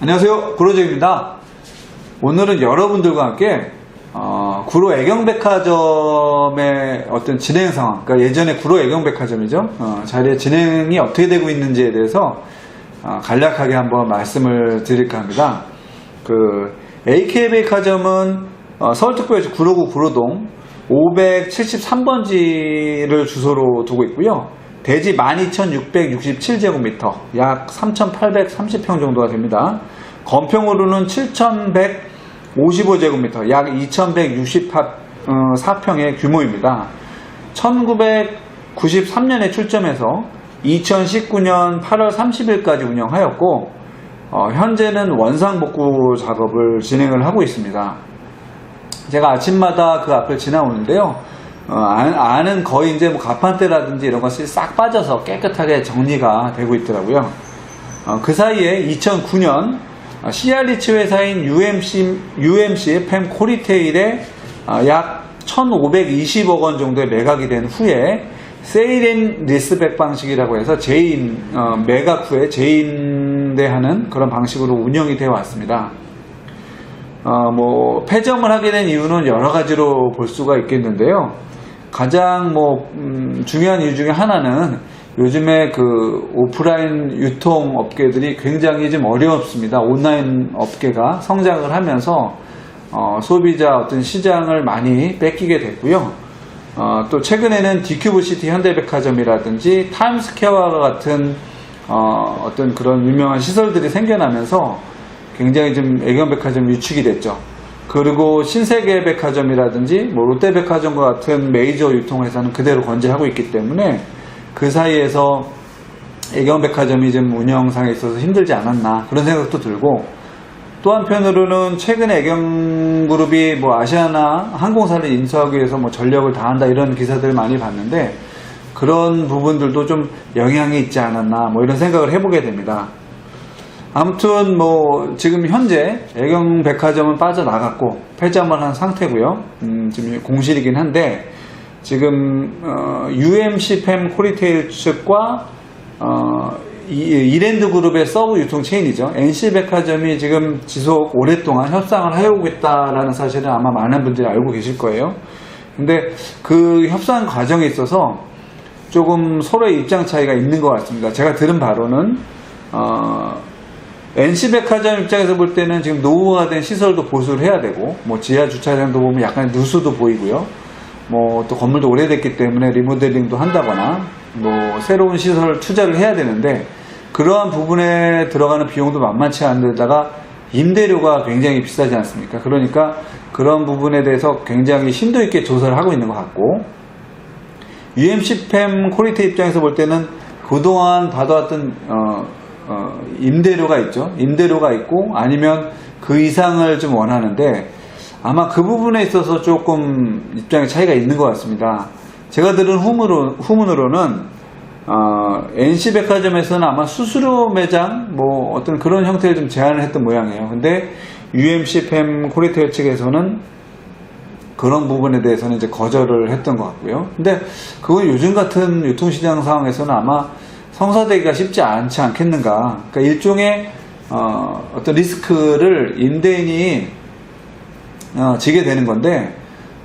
안녕하세요. 구로정입니다. 오늘은 여러분들과 함께 어, 구로 애경백화점의 어떤 진행 상황, 그러니까 예전에 구로 애경백화점이죠. 어, 자리의 진행이 어떻게 되고 있는지에 대해서 어, 간략하게 한번 말씀을 드릴까 합니다. 그 AK백화점은 어, 서울특별시 구로구 구로동 573번지를 주소로 두고 있고요. 대지 12,667제곱미터, 약 3,830평 정도가 됩니다. 건평으로는 7,155제곱미터, 약 2,164평의 규모입니다. 1993년에 출점해서 2019년 8월 30일까지 운영하였고, 어, 현재는 원상 복구 작업을 진행을 하고 있습니다. 제가 아침마다 그 앞을 지나오는데요. 어, 안- 안은 거의 이제 뭐 가판대라든지 이런 것이 싹 빠져서 깨끗하게 정리가 되고 있더라고요. 어, 그 사이에 2009년 CR리치 회사인 UMC, UMC 팸 코리테일에 어, 약 1,520억 원 정도의 매각이 된 후에 세일앤 리스백 방식이라고 해서 재인 어, 매각 후에 재인대하는 그런 방식으로 운영이 되어 왔습니다. 어, 뭐, 폐점을 하게 된 이유는 여러 가지로 볼 수가 있겠는데요. 가장 뭐, 음, 중요한 이유 중에 하나는 요즘에 그 오프라인 유통 업계들이 굉장히 좀 어렵습니다. 온라인 업계가 성장을 하면서 어, 소비자 어떤 시장을 많이 뺏기게 됐고요. 어, 또 최근에는 디큐브시티 현대백화점이라든지 타임스퀘어와 같은 어, 어떤 그런 유명한 시설들이 생겨나면서 굉장히 좀 애견백화점 위축이 됐죠. 그리고 신세계 백화점이라든지 뭐 롯데백화점과 같은 메이저 유통회사는 그대로 건재하고 있기 때문에 그 사이에서 애견백화점이 좀 운영상에 있어서 힘들지 않았나 그런 생각도 들고 또 한편으로는 최근에 애경그룹이 뭐 아시아나 항공사를 인수하기 위해서 뭐 전력을 다한다 이런 기사들을 많이 봤는데 그런 부분들도 좀 영향이 있지 않았나 뭐 이런 생각을 해보게 됩니다. 아무튼 뭐 지금 현재 애경백화점은 빠져나갔고 폐점을 한 상태고요. 음, 지금 공실이긴 한데 지금 어, UMC 팸 코리테일 측과 어, 이- 이랜드 그룹의 서브 유통 체인이죠. NC백화점이 지금 지속 오랫동안 협상을 해오고 있다라는 사실은 아마 많은 분들이 알고 계실 거예요. 근데 그 협상 과정에 있어서 조금 서로의 입장 차이가 있는 것 같습니다. 제가 들은 바로는 어, NC백화점 입장에서 볼 때는 지금 노후가 된 시설도 보수를 해야 되고 뭐 지하 주차장도 보면 약간 누수도 보이고요. 뭐 또 건물도 오래됐기 때문에 리모델링도 한다거나 뭐 새로운 시설 투자를 해야 되는데 그러한 부분에 들어가는 비용도 만만치 않은데다가 임대료가 굉장히 비싸지 않습니까? 그러니까 그런 부분에 대해서 굉장히 심도 있게 조사를 하고 있는 것 같고 UMC 팸 퀄리티 입장에서 볼 때는 그동안 받아왔던 어, 어, 임대료가 있죠. 임대료가 있고 아니면 그 이상을 좀 원하는데 아마 그 부분에 있어서 조금 입장의 차이가 있는 것 같습니다. 제가 들은 후문으로, 후문으로는 어, NC백화점에서는 아마 수수료 매장 뭐 어떤 그런 형태를 좀 제안을 했던 모양이에요. 근데 UMC 팸 코리테일 측에서는 그런 부분에 대해서는 이제 거절을 했던 것 같고요. 근데 그건 요즘 같은 유통시장 상황에서는 아마 성사되기가 쉽지 않지 않겠는가. 그러니까 일종의 어, 떤 리스크를 임대인이 어, 지게 되는 건데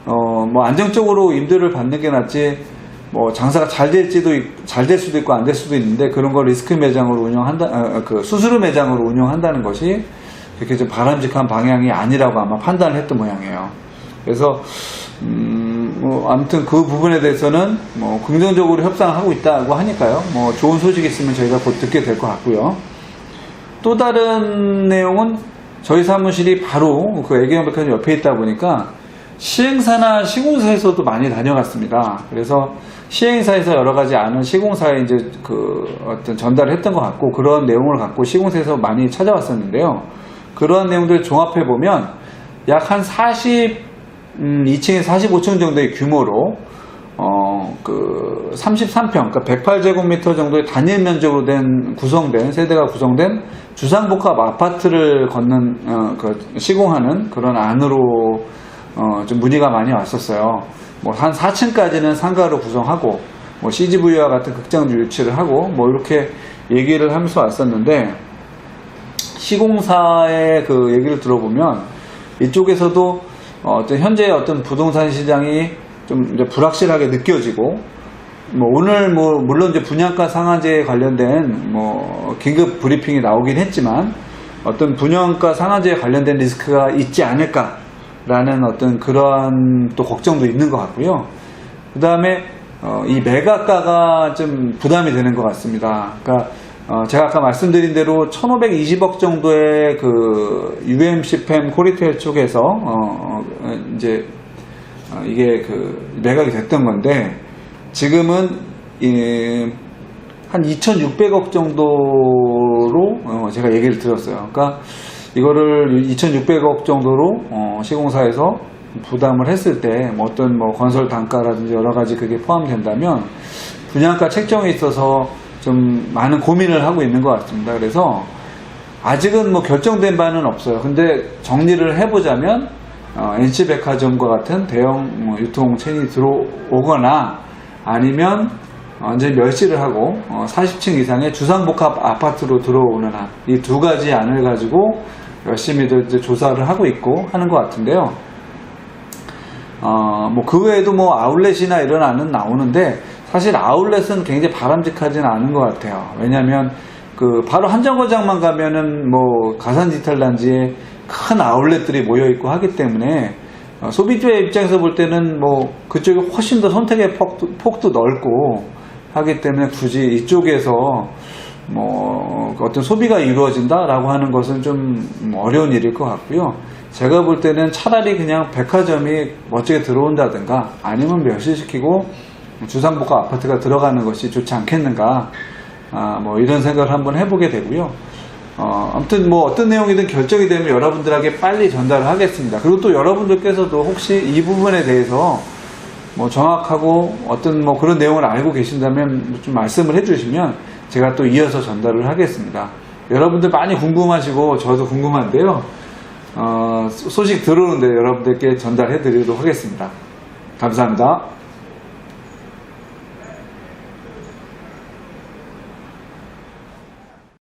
어, 뭐 안정적으로 임대를 받는 게 낫지 뭐 장사가 잘 될지도 잘 될 수도 있고 안 될 수도 있는데 그런 걸 리스크 매장으로 운영한다 어, 그 수수료 매장으로 운영한다는 것이 그렇게 좀 바람직한 방향이 아니라고 아마 판단을 했던 모양이에요. 그래서 음, 뭐 아무튼 그 부분에 대해서는 뭐 긍정적으로 협상하고 있다고 하니까요. 뭐 좋은 소식 있으면 저희가 곧 듣게 될 것 같고요. 또 다른 내용은 저희 사무실이 바로 그 애기영백화점 옆에 있다 보니까 시행사나 시공사에서도 많이 다녀갔습니다. 그래서 시행사에서 여러 가지 아는 시공사에 이제 그 어떤 전달을 했던 것 같고 그런 내용을 갖고 시공사에서 많이 찾아왔었는데요. 그러한 내용들을 종합해 보면 약 한 40, 음, 2층에 45층 정도의 규모로 어, 그 33평, 그러니까 108제곱미터 정도의 단일 면적으로 된 구성된 세대가 구성된 주상복합 아파트를 걷는 어, 그 시공하는 그런 안으로 어, 좀 문의가 많이 왔었어요. 뭐 한 4층까지는 상가로 구성하고 뭐 CGV와 같은 극장도 유치를 하고 뭐 이렇게 얘기를 하면서 왔었는데 시공사의 그 얘기를 들어보면 이쪽에서도 어, 어떤 현재 어떤 부동산 시장이 좀 이제 불확실하게 느껴지고 뭐 오늘 뭐 물론 이제 분양가 상한제에 관련된 뭐 긴급 브리핑이 나오긴 했지만 어떤 분양가 상한제에 관련된 리스크가 있지 않을까라는 어떤 그런 또 걱정도 있는 것 같고요. 그 다음에 이 매각가가 좀 부담이 되는 것 같습니다. 그러니까 어, 제가 아까 말씀드린 대로 1,520억 정도의 그 UMC팸 코리테일 쪽에서 어, 어, 이제 어, 이게 그 매각이 됐던 건데 지금은 이, 한 2,600억 정도로 어, 제가 얘기를 들었어요. 그러니까 이거를 2,600억 정도로 어, 시공사에서 부담을 했을 때 뭐 어떤 뭐 건설 단가라든지 여러 가지 그게 포함된다면 분양가 책정에 있어서 좀 많은 고민을 하고 있는 것 같습니다. 그래서 아직은 뭐 결정된 바는 없어요. 근데 정리를 해보자면 어, NC백화점과 같은 대형 뭐 유통 체인이 들어오거나 아니면 완전히 멸시를 하고 어, 40층 이상의 주상복합 아파트로 들어오는 한 이 두 가지 안을 가지고 열심히들 이제 조사를 하고 있고 하는 것 같은데요. 어, 뭐 그 외에도 뭐 아울렛이나 이런 안은 나오는데 사실 아울렛은 굉장히 바람직하지는 않은 것 같아요. 왜냐하면 그 바로 한 정거장만 가면은 뭐 가산 디탈 단지에 큰 아울렛들이 모여 있고 하기 때문에 어, 소비자의 입장에서 볼 때는 뭐 그쪽이 훨씬 더 선택의 폭도, 폭도 넓고 하기 때문에 굳이 이쪽에서 뭐 어떤 소비가 이루어진다라고 하는 것은 좀 어려운 일일 것 같고요. 제가 볼 때는 차라리 그냥 백화점이 멋지게 들어온다든가 아니면 멸시시키고 주상복합 아파트가 들어가는 것이 좋지 않겠는가 아, 뭐 이런 생각을 한번 해보게 되고요. 어, 아무튼 뭐 어떤 내용이든 결정이 되면 여러분들에게 빨리 전달을 하겠습니다. 그리고 또 여러분들께서도 혹시 이 부분에 대해서 뭐 정확하고 어떤 뭐 그런 내용을 알고 계신다면 좀 말씀을 해주시면 제가 또 이어서 전달을 하겠습니다. 여러분들 많이 궁금하시고 저도 궁금한데요. 어, 소식 들어오는데 여러분들께 전달해 드리도록 하겠습니다. 감사합니다.